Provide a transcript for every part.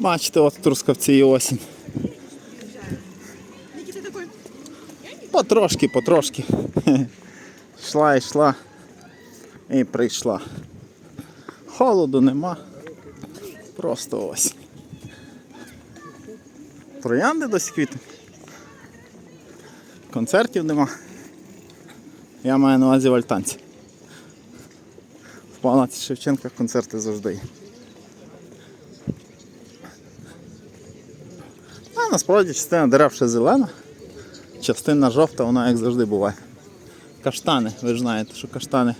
Бачите, от трускавці і осінь. Потрошки, потрошки. Йшла, йшла і прийшла. Холоду нема. Просто ось. Троянди досі квітнуть. Концертів нема. Я маю на увазі в Альтанці. В палаці Шевченка концерти завжди є. Насправді частина дерев ще зелена. Частина жовта, вона як завжди буває. Каштани, ви ж знаєте, що каштани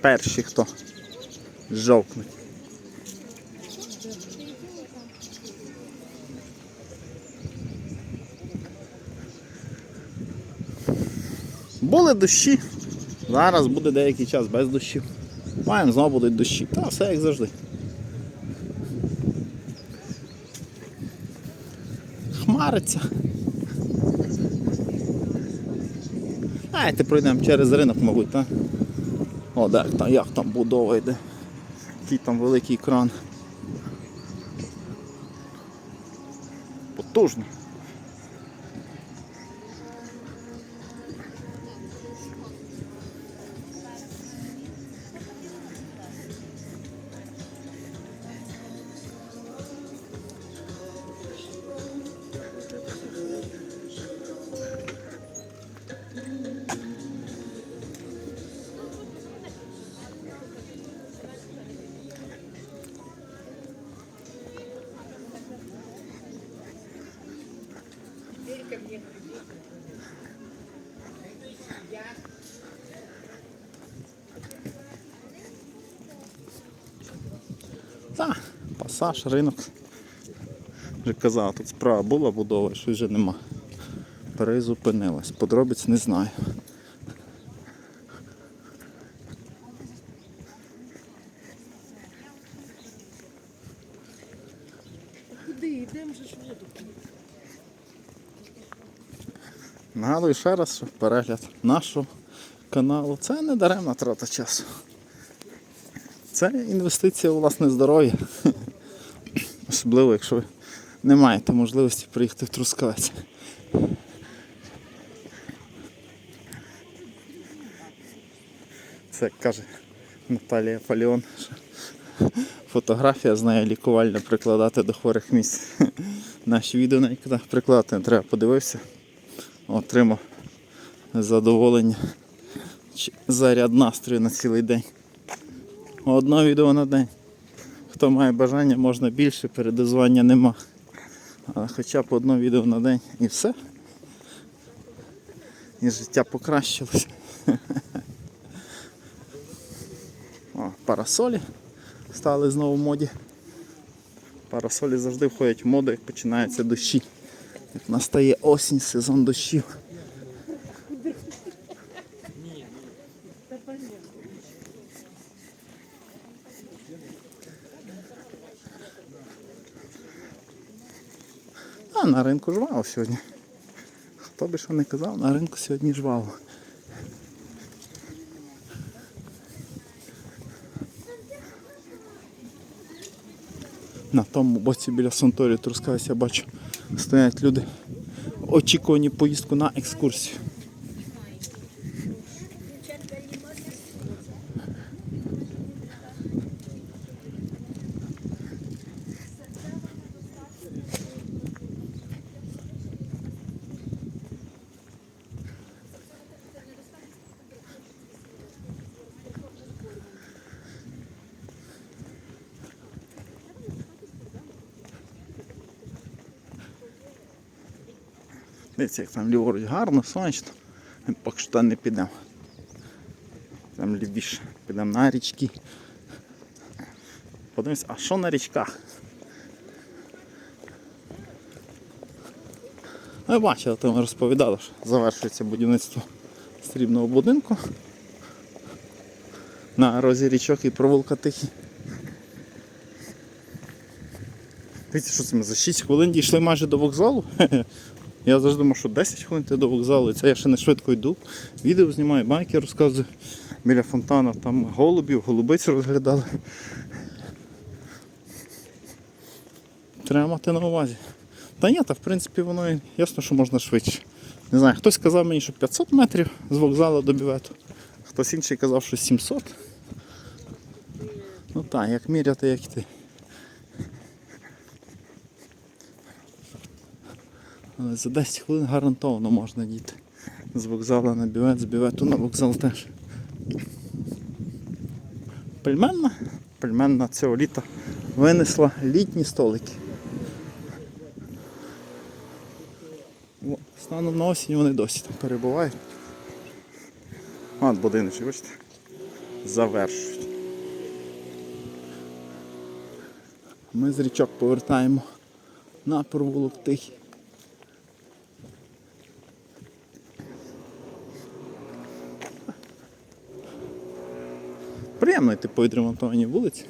перші, хто жовкнуть. Були дощі. Зараз буде деякий час без дощів. Маємо знову будуть дощі. Та все як завжди. Хмариться. Давайте пройдемо через ринок, мабуть, так? О, так, там, як там будова йде. Який там великий кран. Потужний. Так, пасаж, ринок. Вже казав, тут справа була будова, щось вже нема. Перезупинилась. Подробиць не знаю. Нагадую ще раз, що перегляд нашого каналу це не даремна трата часу. Це інвестиція у власне здоров'я. Особливо, якщо ви не маєте можливості приїхати в Трускавець. Це як каже Наталія Фаліон. що Фотографія з нею лікувальна прикладати до хворих місць. Наші відео навіть прикладати не треба, подивився отримав задоволення, заряд настрою на цілий день. Одне відео на день. Хто має бажання, можна більше, передозвання нема. Але хоча б одне відео на день і все. І життя покращилось. О, парасолі стали знову в моді. Парасолі завжди входять в моду, як починаються дощі. Настає осінь, сезон дощів. А на ринку жваво сьогодні. Хто би що не казав, на ринку сьогодні жваво. На тому боці біля Сонторі Трускавець я бачу, стоять люди очікувані поїздку на екскурсію. Дивіться, як там ліворуч гарно, сонячно. Ми поки що не підемо. Там лівіше. Підемо на річки. Подивимось, а що на річках? Ви бачили, то ми розповідали, що завершується будівництво срібного будинку на розі річок і провулка Тихий. Дивіться, що це ми за 6 хвилин дійшли майже до вокзалу. Я завжди думав, що 10 хвилин ти до вокзалу, і це я ще не швидко йду. Відео знімаю, байки розказую. Біля фонтану там голубів, голубиць розглядали. Треба мати на увазі. Та ні, та в принципі воно ясно, що можна швидше. Не знаю, хтось сказав мені, що 500 метрів з вокзалу до бювету, хтось інший казав, що 700. Ну так, як міряти, як йти. Але за 10 хвилин гарантовано можна діти. З вокзалу на бювет, з бювету на вокзал теж. Пельменна, пельменна цього літа винесла літні столики. Станом на осінь вони досі там перебувають. От будиночок, бачите? Завершують. Ми з річок повертаємо на провулок Тихий. Приємно йти по відремонтованій вулиці.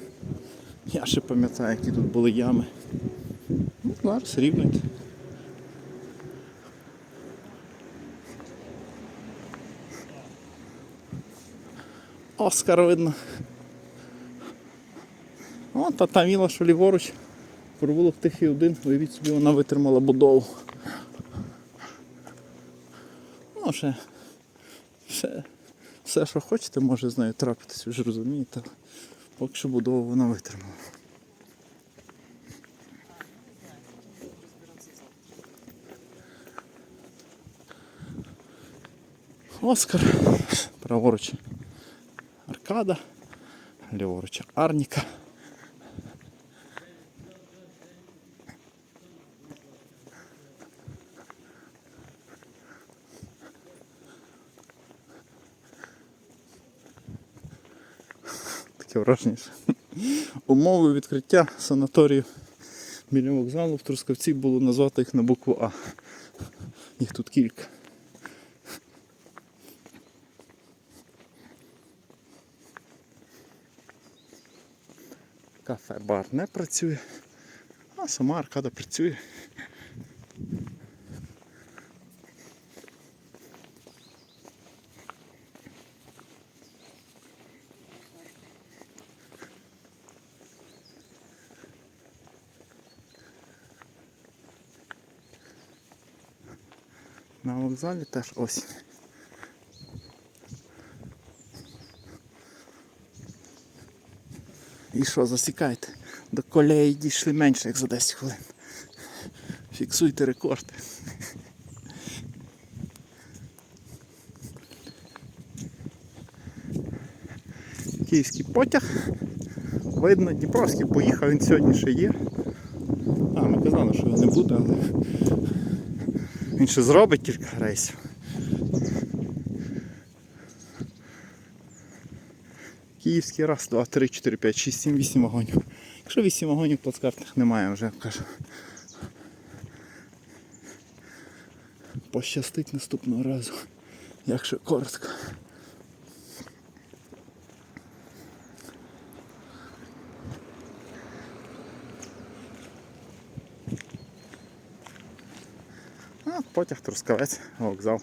Я ще пам'ятаю, які тут були ями. Ну, зараз рівно йти. Оскар видно. О, та та віла, що ліворуч. Провулок Тихий один, уявіть собі, вона витримала будову. Ну, ще, ще все, що хочете, може з нею трапитись, ви ж розумієте. Поки що будову вона витримала. Оскар. Праворуч аркада, ліворуч арніка. Враження. Умови відкриття санаторію біля вокзалу в Трускавці було назвати їх на букву А. Їх тут кілька. Кафе-бар не працює, а сама аркада працює. На вокзалі теж осінь. І що, засікайте? До колеї дійшли менше, як за 10 хвилин. Фіксуйте рекорд. Київський потяг. Видно, Дніпровський поїхав, він сьогодні ще є. А, ми казали, що не буде, але він ще зробить кілька рейсів. Київський раз, два, три, чотири, п'ять, шість, сім, вісім вагонів. Якщо вісім вагонів плацкартних немає, вже кажу. Пощастить наступного разу, якщо коротко. Потяг Трускавець, вокзал.